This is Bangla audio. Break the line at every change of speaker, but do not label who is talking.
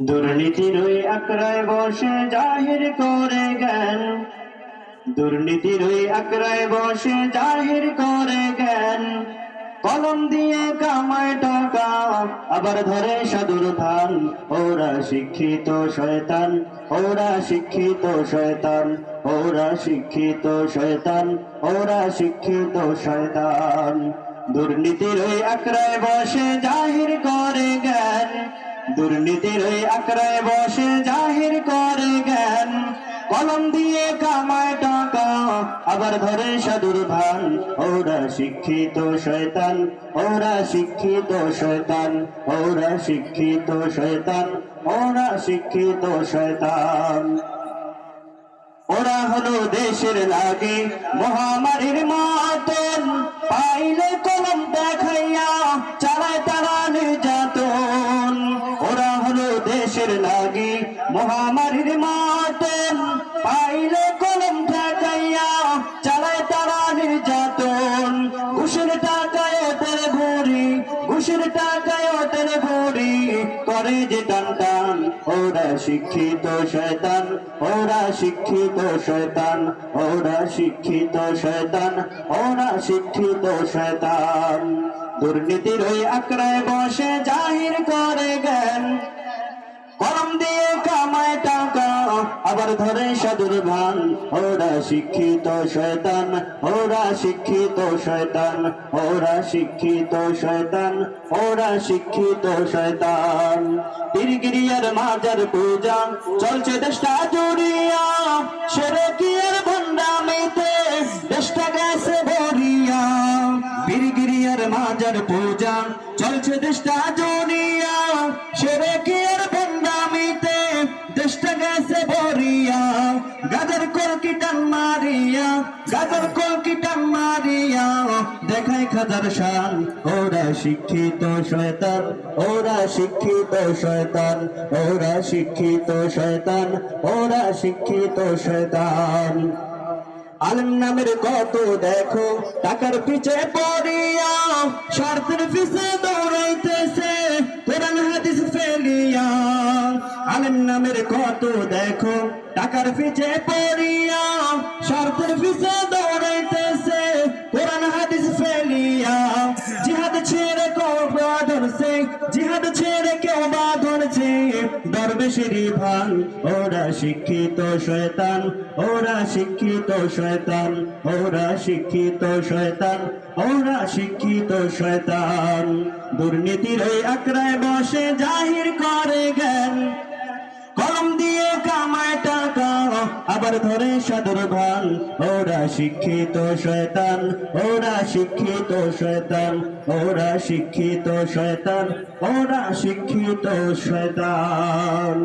দুর্নীতির ওই বসে জাহির করে জ্ঞান। দুর্নীতির ওই বসে জাহির করে জ্ঞান। কলম দিয়ে কামায় টাকা, আবার ধরে সাধুর ধান। ওরা শিক্ষিত শয়তান, ওরা শিক্ষিত শয়তান, ওরা শিক্ষিত শয়তান, ওরা শিক্ষিত শয়তান। দুর্নীতির ওই আকড়ায় বসে জাহির করে জ্ঞান। দুর্নীতির আকড়ায় বসে জাহির করে জ্ঞান। কলম দিয়ে কামায় টাকা, আবার ধরে সাধুর ধান ওরা শিক্ষিত শয়তান, ওরা শিক্ষিত শয়তান, ওরা শিক্ষিত শয়তান, ওরা শিক্ষিত শয়তান। ওরা হলো দেশের লাগে মহামারীর মাতন। পাইলে কলম দেখাইয়া মহামারীর মাতন পাইলে কলম দেখাইয়া চালায় তারা নির্যাতন। ঘুষের টাকায় ওদের ভরি ঘুষের টাকায় ওদের ভরি করে যে টান টান, ওরা শিক্ষিত শয়তান, ওরা শিক্ষিত শয়তান, ওরা শিক্ষিত শয়তান, ওরা শিক্ষিত শয়তান। দুর্নীতির ওই আকড়ায় বসে জাহির আবার ধরে সাধুর ভান। ওরা শিক্ষিত শয়তান, ওরা শিক্ষিত শয়তান, ওরা শিক্ষিত শয়তান, ওরা শিক্ষিত শয়তান। পীরগিরিয়ার মাজার পূজা, চলছে দেশটা জুড়িয়া। সেরে কি আর ভণ্ডামিতে দেশটা গেছে ভরিয়া। পীরগিরিয়ার মাজার পূজা, চলছে দেশটা গাজার কলকি টান মারিয়া, গাজার কলকি টান মারিয়া। দেখায় খাজার শান, ওরা শিক্ষিত শয়তান, ওরা শিক্ষিত শয়তান, ওরা শিক্ষিত শয়তান, ওরা শিক্ষিত শয়তান। আলম নামের কত দেখো, টাকার পিছে পড়িয়া, স্বার্থের পিছে দৌড়াইতেছে আলম নামের কত দেখো, টাকার পিছে পড়িয়া স্বার্থের পিছে দৌড়াইতেছে, কোরআন হাদিস ফেলিয়া। জিহাদ ছেড়ে কেউ বা ধরছে, জিহাদ ছেড়ে কেউ বা ধরছে। ভান, ওরা শিক্ষিত শয়তান, ওরা শিক্ষিত শয়তান, ওরা শিক্ষিত শয়তান, ওরা শিক্ষিত শয়তান। দুর্নীতির ওই আকড়ায় বসে জাহির করে আবার ধরে সাধুর ভান ওরা শিক্ষিত শয়তান, ওরা শিক্ষিত শয়তান, ওরা শিক্ষিত শয়তান, ওরা শিক্ষিত শয়তান।